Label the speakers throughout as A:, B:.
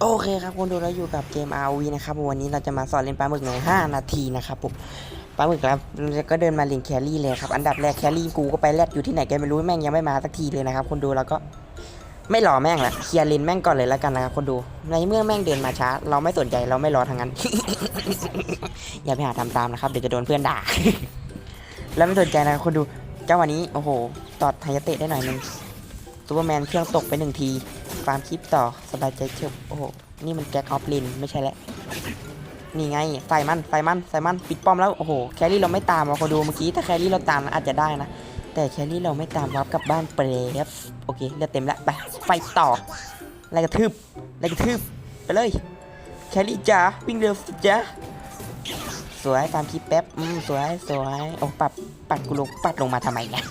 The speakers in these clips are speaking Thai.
A: โอเคครับคุณดูแล้วอยู่กับเกม RV นะครับวันนี้เราจะมาสอนเล่นปลาหมึกใน 5 นาทีนะครับผมปลาหมึกครับก็เดินมาเล่นแครี่เลยครับอันดับแรกแครี่กูก็ไปแลดอยู่ที่ไหนแกไม่รู้แม่งยังไม่มาสักทีเลยนะครับคนดูแล้วก็ไม่รอแม่งละเคลียร์เลนแม่งก่อนเลยแล้วกันนะครับคนดู ในเมื่อแม่งเดินมาช้า เราไม่สนใจเราไม่รอทางนั้น อย่าไปหาทำตามนะครับเดี๋ยวจะโดนเพื่อนด่า แล้วไม่สนใจนะครับคนดูเจ้าวันนี้โอ้โหตอดไฮยเตะได้หน่อยนึงซูเปอร์แมนเครื่องตกไปหนึ่งที ฟาร์มคลิปต่อสบายใจเฉิบโอ้โห นี่มันแก๊กออฟลินไม่ใช่แล้วนี่ไงใส่มันใส่มันใส่มันปิดป้อมแล้ว โอ้โห แครี่เราไม่ตามว่ะคนดูเมื่อกี้ ถ้าแครี่เราตามอาจจะได้นะ แต่แครี่เราไม่ตามวับกลับบ้านเปรฟโอเคเลือดเต็มแล้วไปไฟต่อไล่กระทืบไล่กระทืบไปเลย แครี่จ้าวิ่งเร็วสิจ้า สวยฟามคลิปแป๊บอืมสวยสวยโอ้ปรับปัดกูลงปัดลงมาทำไมเนี่ย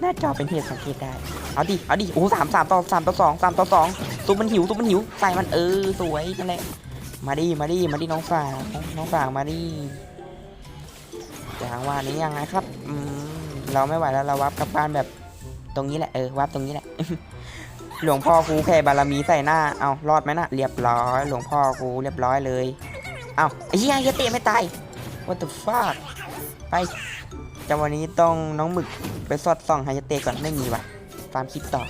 A: หน้าจอเป็นเหตุสังเกตได้ เอาดิ เอาดิ โอ้สามสามต่อสามต่อสองสามต่อสองตุ๊มันหิวตุ๊มันหิว ใส่มันเออ สวยนั่นแหละ มาดิ มาดิ มาดิน้องฝางน้องฝางมาดิอย่างว่านี้ยังไงครับอืมเราไม่ไหวแล้วเราวับกลับบ้านแบบ ตรงนี้แหละเออวับตรงนี้แหละ หลวงพ่อครูแผ่บารมีใส่หน้า เอารอดไหมนะเรียบร้อย หลวงพ่อครูเรียบร้อยเลย เอาไอ้เฮียเหี้ยเตะไม่ตาย what the fuck ไปจะวันนี้ต้องน้องหมึกไปสอดส่องไฮยาเตะก่อนไม่มีว่ะฟาร์มคลิปต่อ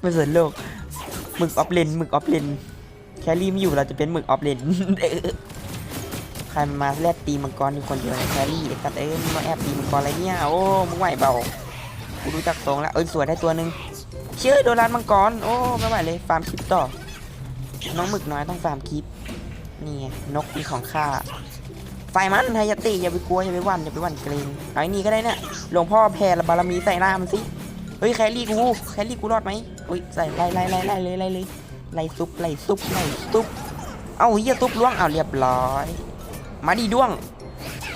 A: ไม่สนโลกหมึกออฟเลนหมึกออฟเลนแครี่ไม่อยู่เราจะเป็นหมึกออฟเลนใครมาแลดตีมังกรอยู่คนเดียวแครี่ไอ้สัตว์เอ้ยมาแอบตีมังกรอะไรเนี่ยโอ้มึงไหวเปล่ากูรู้จักทรงแล้วเอ้ยสวยได้ตัวหนึ่งเชื่อโดนรันมังกรโอ้ไม่ไหวเลยฟาร์มคลิปต่อน้องหมึกน้อยต้องฟาร์มคลิปนี่นกมีของข้า ไฟมันไฮยติอย่าไปกลัวอย่าไปหวันอย่าไปหวันเกรงไอ้นี่ก็ได้เนี่ยหลวงพ่อแผ่บารมีใส่หน้ามันสิเฮ้ยแครี่กูแครี่กูรอดไหมอุ้ยใส่ไล่ไล่ไล่ไล่เลยไล่เลยไล่ซุปไล่ซุปไล่ซุปเอ้าเฮียซุปล่วงเอาเรียบร้อย มาดีด้วง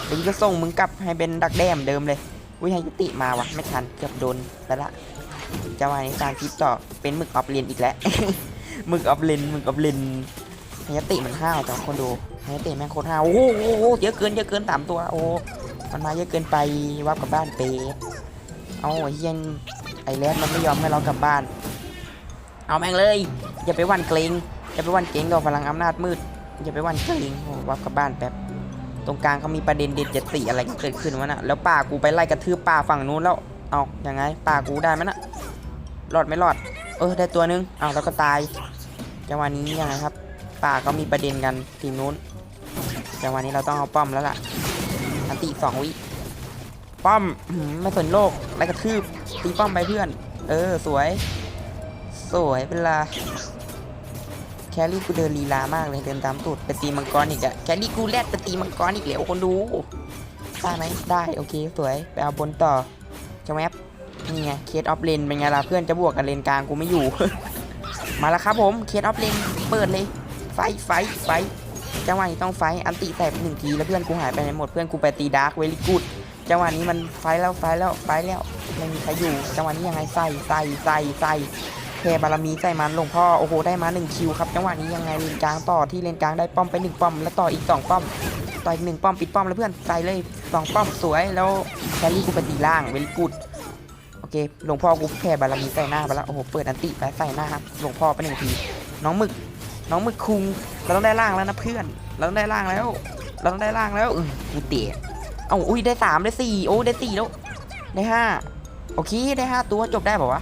A: เดี๋ยวกูจะส่งมึงกลับให้เป็นดักแด้เหมอนเดิมเลยอุ้ยไฮยาติมาวะไม่ทันเกือบโดนไปละจะวาในการคลิปต่อเป็นหมึกออฟเลนอีกแล้วหมึกออฟเลนหมึกออฟเลนไฮยาติมันห้าวแต่คนดู ไฮเตะแม่งโคตรห้าโอ้โหเยอะเกินเยอะเกินสามตัวโอ้มันมาเยอะเกินไปวับกลับบ้านเป๊ะเอาเฮียนไอแรดมันไม่ยอมให้เรากลับบ้าน เอาแม่งเลย อย่าไปวันเกรงอย่าไปวันเกรงกับพลังอำนาจมืด อย่าไปวันเกรงโอ้วับกลับบ้านแป๊บตรงกลางเขามีประเด็นเด็ดเจ็ดสีอะไรเกิดขึ้นวะน่ะแล้วป่ากูไปไล่กระทืบป่าฝั่งนู้นแล้วเอายังไงป่ากูได้ไหมน่ะรอดไม่รอด เออได้ตัวนึงเอาแล้วก็ตายจังหวะนี้ยังไงครับ ป่าก็มีประเด็นกันทีมนู้น จังหวะนี้เราต้องเอาป้อมแล้วล่ะอันติสองวิ ป้อมไม่สนโลกไล่กระทืบตีป้อมไปเพื่อน เออ สวย สวยเป็นลาแครี่กูเดินลีลามากเลยเดินตามตูดไปตีมังกรอีกอะแครี่กูแลดไปตีมังกรอีกแล้วคนดูได้ไหมได้โอเคสวยไปเอาบนต่อจะแมปนี่ไงเคสออฟเลนเป็นไงล่ะเพื่อนจะบวกกันเลนกลางกูไม่อยู่ มาแล้วครับผมเคสออฟเลนเปิดเลยไฟไฟไฟ จังหวะนี้ต้องไฟอันติใส่ไปหนึ่งทีแล้วเพื่อนกูหายไปไหนหมดเพื่อนกูไปตีดาร์กเวลิกูดจังหวะนี้มันไฟแล้วไฟแล้วไฟแล้วไม่มีใครอยู่จังหวะนี้ยังไงใส่ใส่ใส่ใส่แผ่บารมีใส่มันหลวงพ่อโอ้โหได้มาหนึ่งคิวครับจังหวะนี้ยังไงเลนกลางต่อที่เลนกลางได้ป้อมไปหนึ่งป้อมแล้วต่ออีกสองป้อมต่ออีกหนึ่งป้อมปิดป้อมแล้วเพื่อนใส่เลยสองป้อมสวยแล้วแครี่กูไปตีล่างเวลิกูดโอเคหลวงพ่อกูแผ่บารมีใส่หน้าไปแล้วโอ้โหเปิดอันติไปใส่หน้าครับหลวงพ่อไปหนึ่งทีน้องหมึก น้องมึกคุง เราต้องได้ล่างแล้วนะเพื่อน เราต้องได้ล่างแล้ว เราต้องได้ล่างแล้วอือกูเตะเอ้าอุ้ยได้สามได้สี่โอ้ได้สี่แล้ว ได้ห้าโอเคได้ห้าตัวจบได้ป่าวะ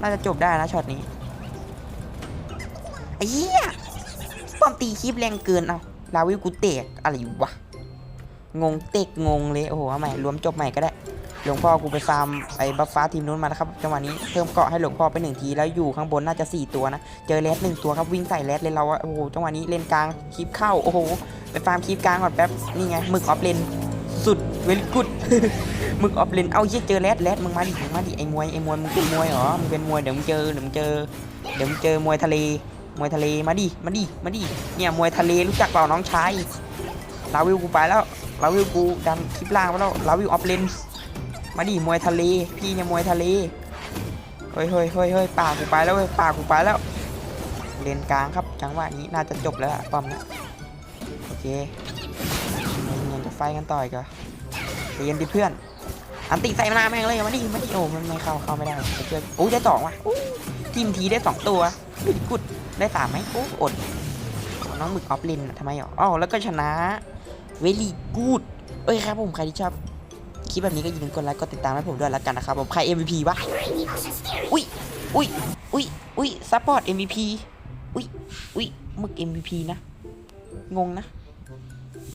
A: น่าจะจบได้นะช็อตนี้ไอ้เหี้ยป้อมตีคลิปแรงเกินเอาลาวิวกูเตะอะไรอยู่วะ งงเตกงงเลยโอ้โหเอาใหม่รวมจบใหม่ก็ได้ หลวงพ่อกูไปฟาร์มไอ้บัฟฟ้าทีมนู้นมานะครับจังหวะนี้เพิ่มเกาะให้หลวงพ่อไปหนึ่งทีแล้วอยู่ข้างบนน่าจะ 4 ตัวนะ เจอเลสหนึ่งตัวครับวิ่งใส่เลสเลยเราโอ้โหจังหวะนี้เลนกลางคลิปเข้าโอ้โหไปฟาร์มคลิปกลางก่อนแป๊บนี่ไงมึกออฟเลนสุดเวลกุดมึกออฟเลนเอาเยี่ยเจอเลสเลสมึงมาดิมึงมาดิไอ้มวยไอ้มวยมึงเป็นมวยเหรอมึงเป็นมวยเดี๋ยวมึงเจอเดี๋ยวมึงเจอเดี๋ยวมึงเจอมวยทะเลมวยทะเลมาดิมาดิมาดิเนี่ยมวยทะเลรู้จักเปล่าน้องชายลาวิวกูไปแล้วลาวิวกูดันคลิปล่างไปแล้วลาวิวออฟเลน มาดิมวยทะเล พี่เนี่ยมวยทะเล เฮ้ยเฮ้ยเฮ้ยเฮ้ยป่ากูไปแล้วเว้ยป่ากูไปแล้ว เลนกลางครับ จังหวะนี้น่าจะจบแล้วอะป้อมนะโอเคยังจะไฟกันต่อยกันเรียนดิเพื่อน อันติใส่มาหน้าแม่งเลยมาดิมาดิโอ้มันไม่เข้าเข้าไม่ได้ไปช่วยโอ้ได้สองว่ะทีมทีได้สองตัวกุดได้สามไหมโอ้อดน้องหมึกออฟเลนทำไมหรออ๋อแล้วก็ชนะเวลีกูดเอ้ยครับผมใครที่ชอบ ลิปแบบนี้ก็อย่าลืมกดไลค์กดติดตามให้ผมด้วยแล้วกันนะครับผมใคร MVP วะอุ้ยอุ้ยอุ้ยอุ้ยซัพพอร์ต MVP อุ้ยอุ้ยมึก MVP นะ งงนะ